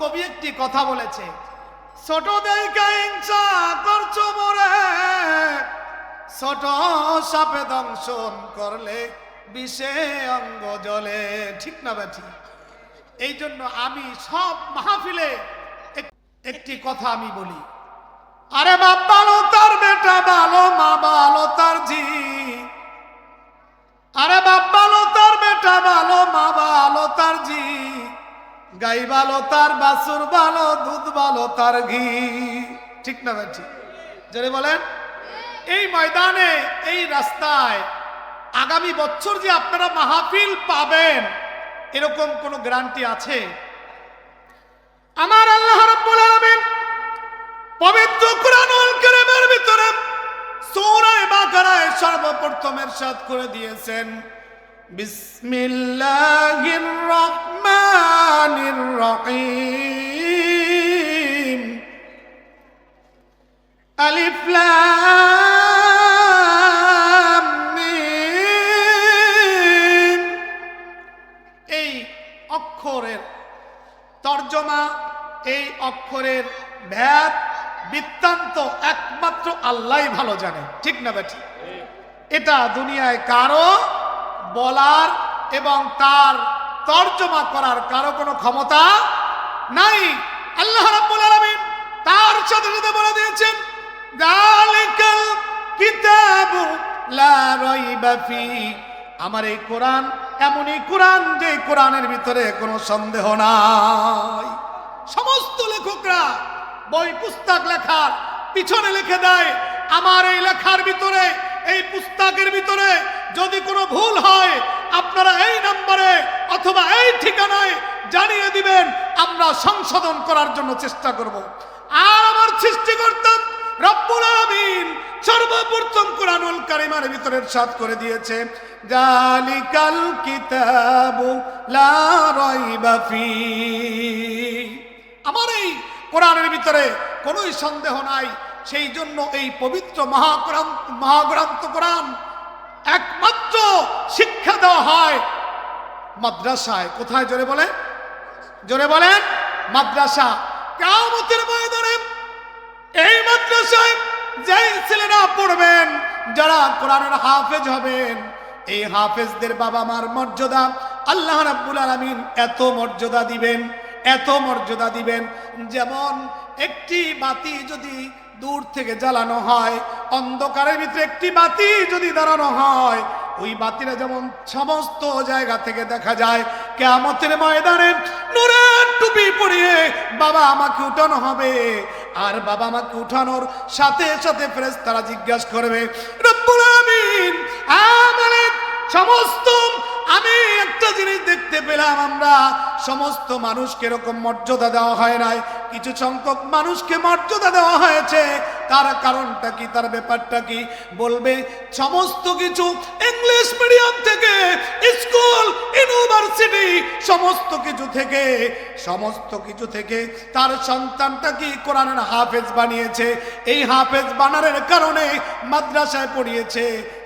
কবি একটি কথা বলেছে, ছোট হিংসা করছ মরে, ছোট সাপে দংশন করলে বিষে অঙ্গ জলে ঠিক না ব্যাঠি এই জন্য আমি সব মাহফিলে একটি কথা আমি বলি। আরে বাপ ভালো তার বেটা ভালো মা ভালো তার জি গাই ভালো তার, বাছুর ভালো, দুধ ভালো, তার ঘি। ঠিক না ভাই, ঠিক? জোরে বলেন। এই ময়দানে, এই রাস্তায় আগামী বছর যে আপনারা মাহফিল পাবেন, এরকম কোনো গ্রান্টি আছে? আমার আল্লাহ রাব্বুল আলামিন পবিত্র কুরআনুল কারীমের ভিতরে করে দিয়েছেন। বিসমিল্লাহির রহমানির রহিম আলিফ লাম মিম। এই অক্ষরের তর্জমা, এই অক্ষরের ভ্যাদ বৃত্তান্ত একমাত্র আল্লাহ ভালো জানে। ঠিক না বেঠি? এটা দুনিয়ায় কারও বলার এবং তার তর্জমা করার কারও কোনো ক্ষমতা নাই। আল্লাহ রাব্বুল আলামিন তার সাথে সাথে বলে দিয়েছেন যালিকাল কিতাবু লা রাইবা ফি। আমার এই কোরআন এমনই কোরআন যে কোরআনের ভিতরে কোনো সন্দেহ নাই। সমস্ত লেখকরা বই পুস্তক লেখার পিছনে লিখে দেয়, আমার এই লেখার ভিতরে, এই পুস্তকের ভিতরে যদি কোনো ভুল হয়, আপনারা এই নম্বরে অথবা এই ঠিকানায় জানিয়ে দিবেন, আমরা সংশোধন করার জন্য চেষ্টা করব। আর আমার সৃষ্টিকর্তা রব্বুল আলামিন সর্বপ্রথম করে আমার এই কোরআনের ভিতরে সন্দেহ নাই, সেই জন্য এই পবিত্র মহাগ্রন্থ মহাগ্রন্থ কোরআন একমাত্র শিক্ষা দেওয়া হয় মাদ্রাসায়। কোথায়? জোরে বলে জোরে বলেন। মাদ্রাসা। কামতের ময়দানে এই মাদ্রাসায় যেই ছেলেরা পড়বেন, যারা কোরআনের হাফেজ হবেন, এই হাফেজদের বাবা মার মর্যাদা আল্লাহ রাব্বুল আলামিন এত মর্যাদা দিবেন, এত মর্যাদা দিবেন। যেমন একটি বাতি যদি দূর থেকে জ্বালানো হয়। অন্ধকারের ভিতরে একটি বাতি যদি দাঁড়ানো হয়, ওই বাতিরা যেমন সমস্ত জায়গা থেকে দেখা যায় কেমতের ময়দানে নূরের টুপি পরিয়ে বাবা আমাকে উঠানো হবে। আর বাবা আমাকে উঠানোর সাথে সাথে ফেরেস তারা জিজ্ঞাসা করবে, রব্বুল আমিন সমস্ত আমি একটা জিনিস দেখতে পেলাম আমরা। সমস্ত মানুষকে এরকম মর্যাদা দেওয়া হয় নাই। কিছু সংখ্যক মানুষকে মর্যাদা দেওয়া হয়েছে। তার কারণটা কি? তার ব্যাপারটা কি? বলবে, সমস্ত কিছু ইংলিশ মিডিয়াম থেকে, স্কুল, ইউনিভার্সিটি, সমস্ত কিছু থেকে, সমস্ত কিছু থেকে। তার সন্তানটা কি কোরআনের হাফেজ বানিয়েছে? এই হাফেজ বানানোর কারণে মাদ্রাসায় পড়িয়েছে।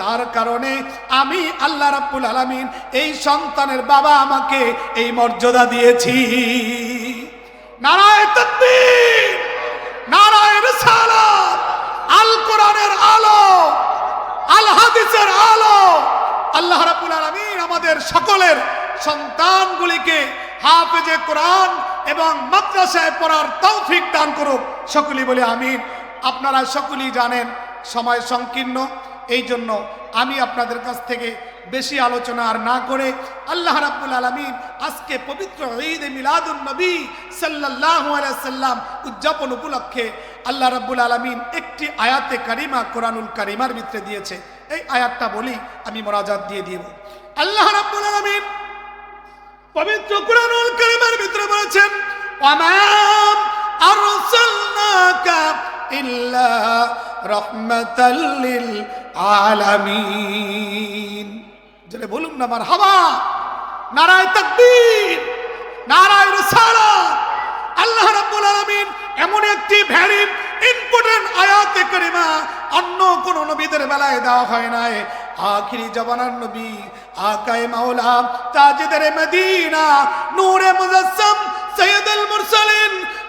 তার কারণে আমি আল্লাহ রাব্বুল আলামিন এই সন্তানের বাবা আমাকে এই মর্যাদা দিয়েছি। নারায় তাকবীর, নারায় রিসালাত, আল কোরআনের আলো, আল হাদিসের আলো। আল্লাহ রাব্বুল আলামিন আমাদের সকলের সন্তানগুলিকে হাফেজে কোরআন এবং মাদ্রাসায় পড়ার তৌফিক দান করুক। সকলেই বলে আমিন। আপনারা সকলেই জানেন, সময় সংকীর্ণ। এই জন্য আমি আপনাদের কাছ থেকে বেশি আলোচনা আর না করে আল্লাহ রাব্বুল আলামিন আজকে পবিত্র ঈদ মিলাদুন নবী সাল্লাল্লাহু আলাইহি সাল্লাম উদযাপন উপলক্ষে আল্লাহ রাব্বুল আলামিন একটি আয়াতে কারিমা কোরআনুল কারিমার ভিতরে দিয়েছে। এই আয়াতটা বলি, আমি মরাজাত দিয়ে দিব। আল্লাহ রাব্বুল আলামিন পবিত্র কোরআনুল কারিমের ভিতরে বলেছেন ওয়ামাম আরসালনাকা ইল্লা রাহমাতাল লিল আলামিন। জলে বলুন না, আমার হাওয়া। নারায় তাকবীর, নারায় রিসালাত। আল্লাহ রাব্বুল আলামিন এমন একটি ভ্যারি ইম্পর্টেন্ট আয়াতে করিমা অন্য কোন নবীদের বেলায় দেওয়া হয় নাই। আখিরি জবানার নবী, আকায়ে মাওলা, তাজেদারে মদিনা, নূরে মুজাসসাম, সৈয়দুল মুরসালিন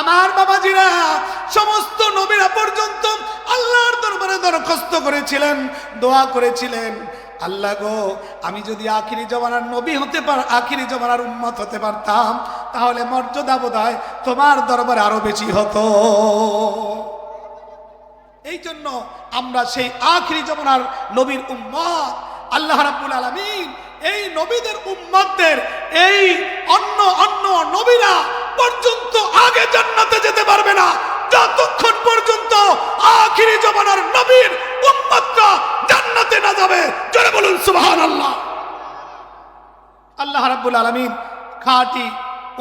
আমার বাবাজিরা, সমস্ত নবীরা পর্যন্ত আল্লাহর দরবারে দরখাস্ত করেছিলেন, দোয়া করেছিলেন। আল্লাহ গো, আমি যদি আখিরি জমানার নবী হতে পার, আখিরি জমানার উম্মত হতে পারতাম, তাহলে মর্যাদা বোধহয় তোমার দরবারে আরও বেশি হতো। এই জন্য আমরা সেই আখিরি জমানার নবীর উম্মত, আল্লাহ রাব্বুল আলামিন, এই নবীদের উম্মতদের, এই অন্য অন্য নবীরা পর্যন্ত আগে জান্নাতে যেতে পারবে না। যতক্ষণ পর্যন্ত আখিরি জমানার নবীর উম্মতরা জান্নাতে না যাবে, জোরে বলুন সুবহানাল্লাহ। আল্লাহ রাব্বুল আলামিন খাঁটি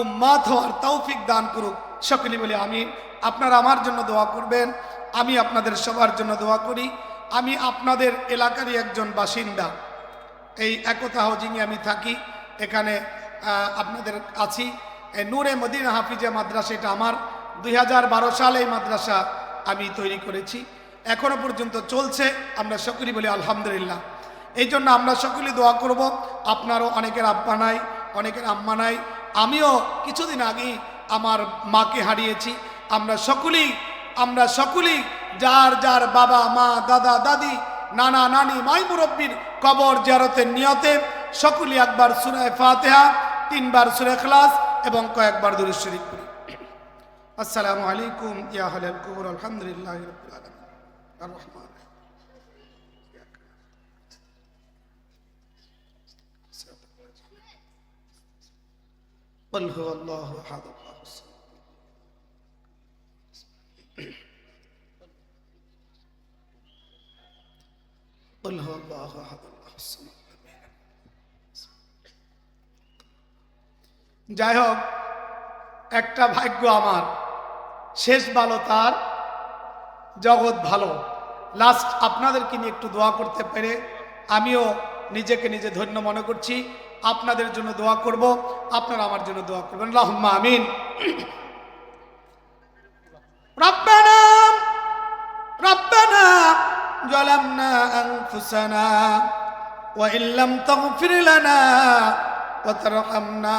উম্মাত হওয়ার তৌফিক দান করুক। সকলে বলে আমিন। আপনারা আমার জন্য দোয়া করবেন, আমি আপনাদের সবার জন্য দোয়া করি। আমি আপনাদের এলাকারই একজন বাসিন্দা। এই একতা হাউজিংয়ে আমি থাকি। এখানে আপনাদের আছি। এই নূরে মদিনা হাফিজা মাদ্রাসা, এটা আমার। দুই হাজার বারো সালে এই মাদ্রাসা আমি তৈরি করেছি। এখনও পর্যন্ত চলছে, আমরা সকলেই বলি আলহামদুলিল্লাহ। এই জন্য আমরা সকলে দোয়া করব, আপনারও অনেকের আব্বা নাই, অনেকের আম্মা নাই। আমিও কিছুদিন আগেই আমার মাকে হারিয়েছি। আমরা সকলেই আমরা সকলেই যার যার বাবা, মা, দাদা, দাদি, নানা, নানি, মাই মুরব্বীর কবর জারতের নিয়তে সকলেই একবার সুরায় ফাতেহা, তিনবার সুরে খালাস এবং কয়েকবার দুরুদ শরীফ করি আসসালামু আলাইকুম ইয়া আহলাল কুবুর আলহামদুলিল্লাহি রাব্বিল আলামিন আর রহমান قل هو الله احد الله الصمد قل هو الله احد الله الصمد যাই হোক একটা ভাগ্য আমার শেষ ভালো তার জগৎ ভালো লাস্ট আপনাদেরকে নিয়ে একটু দোয়া করতে পেরে আমিও নিজেকে নিজে ধন্য মনে করছি আপনাদের জন্য দোয়া করব আপনারা আমার জন্য দোয়া করবেন আল্লাহুম্মা আমিন রব্বানা রব্বানা ظلمنا أنفسنا وإن لم تغفر لنا وترحمنا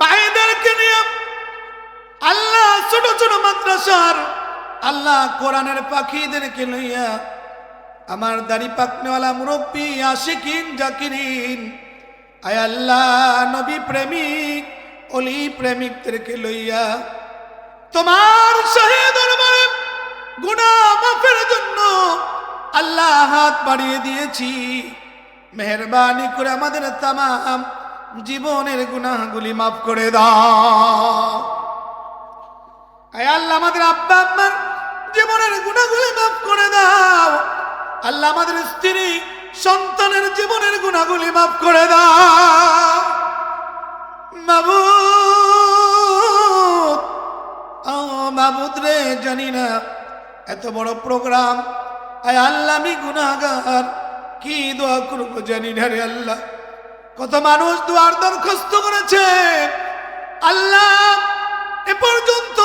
ভাইদেরকে নিয়ে আল্লাহ ছোট ছোট মাদ্রাসার, আল্লাহ কোরআনের পাখিদেরকে লইয়া আমার দাড়ি পাকনেওয়ালা মুরব্বী আশিকিন, জাকিরিন, আয় আল্লাহ নবী প্রেমিক, অলি প্রেমিকদেরকে লইয়া তোমার শহীদ দরবারে গুনাহ মাফের জন্য আল্লাহ হাত বাড়িয়ে দিয়েছি। মেহরবানি করে আমাদের তামাম জীবনের গুনাহগুলি মাফ করে দাও। আল্লাহ, আমাদের আব্বা আম্মার জীবনের গুণাগুলি মাফ করে দাও। আল্লাহ, আমাদের স্ত্রী সন্তানের জীবনের গুণাগুলি মাফ করে দাও। মাবুদ, ও মাবুদ রে, জানি না, এত বড় প্রোগ্রাম। আয় আল্লাহ, আমি গুনাগার কি দোয়া করব জানি না রে আল্লাহ। কত মানুষ দোয়ার দরখাস্ত করেছে। আল্লাহ, এ পর্যন্ত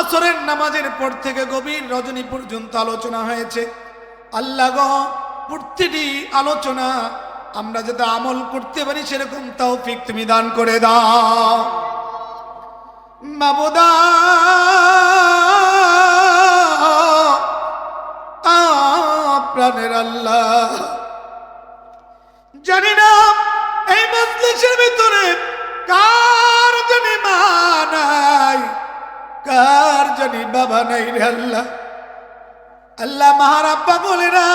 আসরের নামাজের পর থেকে গভীর রজনী পর্যন্ত আলোচনা হয়েছে। আল্লাহ প্রতিটি আলোচনা আমরা যাতে আমল করতে পারি, সেরকম তৌফিক তুমি দান করে দাও। মাবুদা প্রাণের আল্লাহ। জানি না এই মজলিসের ভিতরে কার জানি মা নাই? কার জানি বাবা নাই রে আল্লাহ? আল্লাহ মাহারা পাগলেরা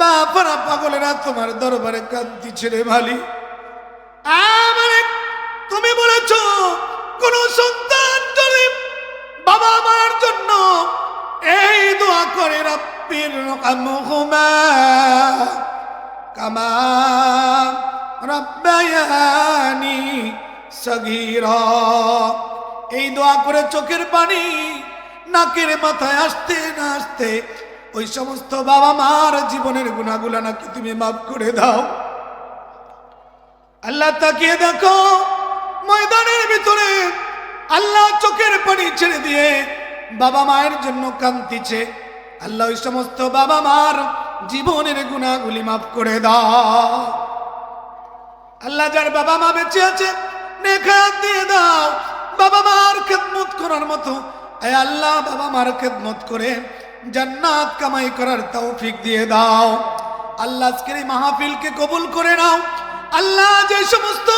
বাপারা পাগলেরা তোমার দরবারে কান্তি ছেড়ে ভালি আমারে তুমি বলেছ, কোন সন্তান যদি বাবা মার জন্য এই দোয়া করে রব্বির কামা রব্বায়ানি সগীরা। এই দোয়া করে চোখের পানি নাকের মাথায় আসতে না আসতে ওই সমস্ত বাবা মার জীবনের গুণাগুলা নাকি তুমি মাফ করে দাও। আল্লাহ তাকিয়ে দেখো, ময়দানের ভিতরে আল্লাহ চোখের পানি ছেড়ে দিয়ে বাবা মায়ের জন্য কান্দিছে আল্লাহ ওই সমস্ত বাবা মার জীবনের গুণাগুলি মাফ করে দাও। আল্লাহ যার বাবা মা বেঁচে আছে নেখাত দিয়ে দাও। বাবা মার খেদমত করার মতো। আয় আল্লাহ, বাবা মার খেদমত করে জান্নাত কামাই করার তৌফিক দিয়ে দাও। আল্লাহ মাহফিলকে কবুল করে নাও। আল্লাহ যে সমস্ত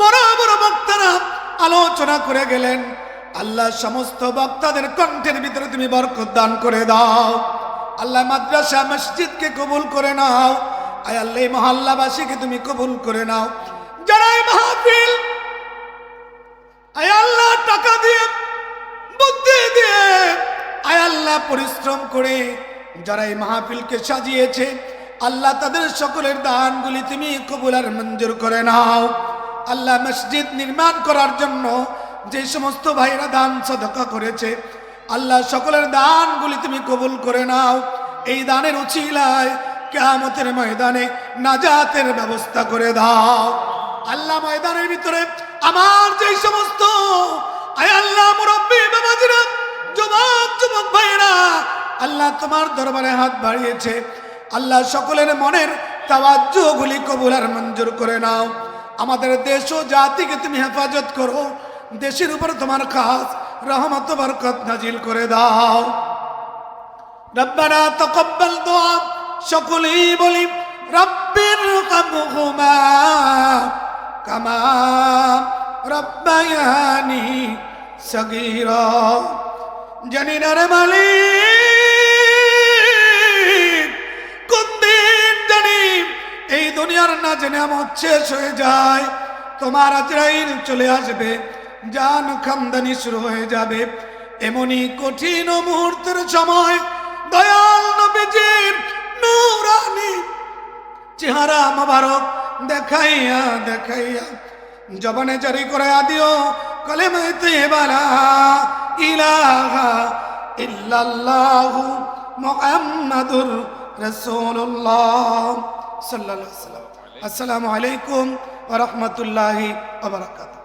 বড় বড় বক্তারা আলোচনা করে গেলেন, আল্লাহ সমস্ত বক্তাদের কণ্ঠের ভিতরে তুমি বরকত দান করে দাও। আল্লাহ মাদ্রাসা, মসজিদকে কবুল করে নাও। আয় আল্লাহ মহল্লাবাসীকে তুমি কবুল করে নাও। যারা এই মাহফিল, আয় আল্লাহ টাকা দিয়ে, বুদ্ধি দিয়ে, আয় আল্লাহ পরিশ্রম করে যারা এই মাহফিলকে সাজিয়েছে, আল্লাহ তাদের সকলের দানগুলি তুমি কবুল আর মঞ্জুর করে নাও। আল্লাহ মসজিদ নির্মাণ করার জন্য যে সমস্ত ভাইরা দান সদকা করেছে, আল্লাহ সকলের দানগুলি তুমি কবুল করে নাও। এই দানের উচিলায় কেয়ামতের ময়দানে নাজাতের ব্যবস্থা করে দাও। আল্লাহ ময়দানের ভিতরে আমার যে সমস্ত আল্লাহ তোমার দরবারে হাত বাড়িয়েছে। আল্লাহ সকলের মনের তাওয়াজ্জুগুলি কবুল আর মঞ্জুর করে নাও। আমাদের দেশ ও জাতিকে তুমি হেফাজত করো। দেশের উপর তোমার খাস, রহমত বরকত নাজিল করে দাও। রব্বানা তকব্বাল দোয়া সকলেই বলি, রব্বির কামহুমা কামা রব্বায়ানি সগীরা। জানি না রে মালিক, কোন এই দুনিয়ার না জেনে আমার শেষ হয়ে যায়। তোমার আজরাইল চলে আসবে, জান খামদানি শুরু হয়ে যাবে। এমনই কঠিন মুহূর্তের সময় দয়াল চেহারা মোবারক দেখাইয়া দেখাইয়া জবানে জারি করে আদিও কলেমাইতে বালা ইলাহা ইল্লাল্লাহু মুহাম্মাদুর রাসূলুল্লাহ সাল্লাল্লাহু আলাইহি ওয়াসাল্লাম আসসালামু আলাইকুম ওয়া রাহমাতুল্লাহি ওয়া বারাকাতুহু।